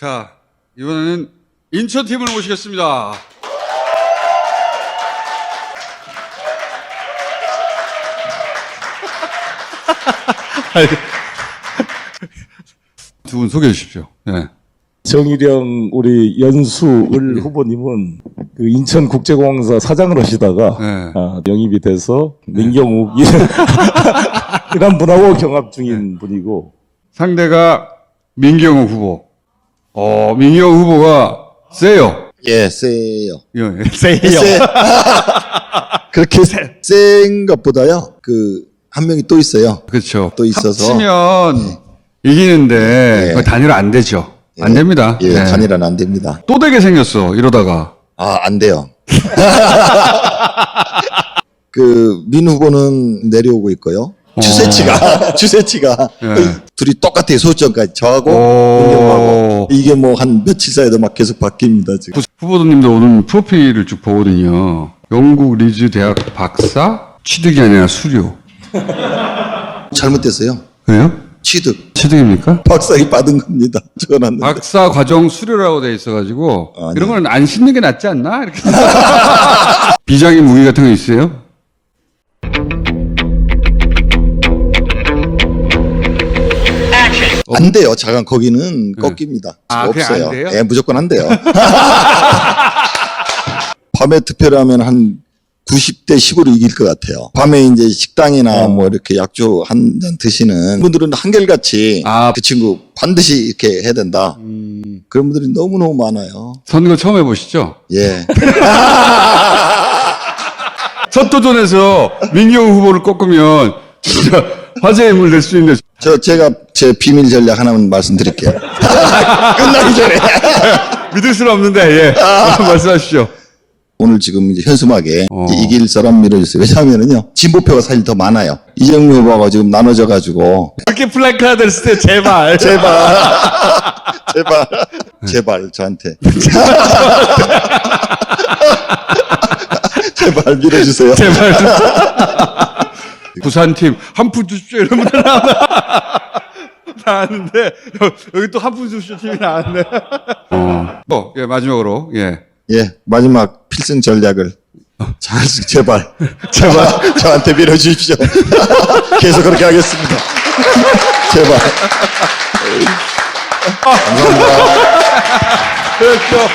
자, 이번에는 인천팀을 모시겠습니다. 두 분 소개해 주십시오. 네. 정일영 우리 연수을 후보님은 그 인천국제공항사 사장을 하시다가 네. 아, 영입이 돼서 민경욱 이런 분하고 경합 중인 분이고 상대가 민경호 후보. 어, 민경호 후보가 세요. 예, 세요. 예, 세요. 세. 그렇게 센 것보다요. 그 한 명이 또 있어요. 그렇죠. 또 있어서. 합치면 이기는데 그거 단일화 안 되죠. 안 됩니다. 예, 네. 단일화는 안 됩니다. 또 되게 생겼어. 이러다가. 아, 안 돼요. 그 민 후보는 내려오고 있고요. 주세치가 주세치가 예. 둘이 똑같아요 소점까지 저하고 오. 민경하고 이게 뭐 한 며칠 사이에도 막 계속 바뀝니다 지금. 후보님도 오늘 프로필을 쭉 보거든요. 영국 리즈 대학 박사 취득이 아니라 수료. 잘못됐어요. 그래요? 취득 취득입니까? 박사기 받은 겁니다. 적어놨는데. 박사 과정 수료라고 돼 있어가지고 아, 이런 건 안 씻는 게 낫지 않나? 이렇게 비장의 무기 같은 거 있어요? 안 돼요. 자간 거기는 꺾입니다. 아, 없어요. 안 돼요? 예, 무조건 안 돼요. 밤에 투표를 하면 한 90대 10으로 이길 것 같아요. 밤에 이제 식당이나 뭐 이렇게 약주 한 잔 드시는 분들은 한결같이 아. 그 친구 반드시 이렇게 해야 된다. 그런 분들이 너무너무 많아요. 선거 처음 해보시죠? 예. 첫 도전에서 민경 후보를 꺾으면 진짜 화제의 인물 될 수 있는데 저, 제가 제 비밀 전략 하나만 말씀드릴게요. 끝나기 전에. 믿을 수는 없는데 예 말씀하시죠. 오늘 지금 이제 현수막에 어. 이제 이길 사람 밀어주세요. 왜냐하면은요, 진보표가 사실 더 많아요. 이정미 후보가 지금 나눠져 가지고, 그렇게 플래카드를 쓸때 제발 제발, 제발, 제발, 저한테. 제발 밀어주세요. 제발 부산팀 한 푼 주십시오 이러면 나왔는데 여기 또 한 푼 주십시오 팀이 나왔네. 어, 어, 예 마지막으로 예 예, 마지막 필승 전략을. 잘, 제발, 제발, 저한테 밀어주십시오. 계속 그렇게 하겠습니다. 제발. 그렇죠.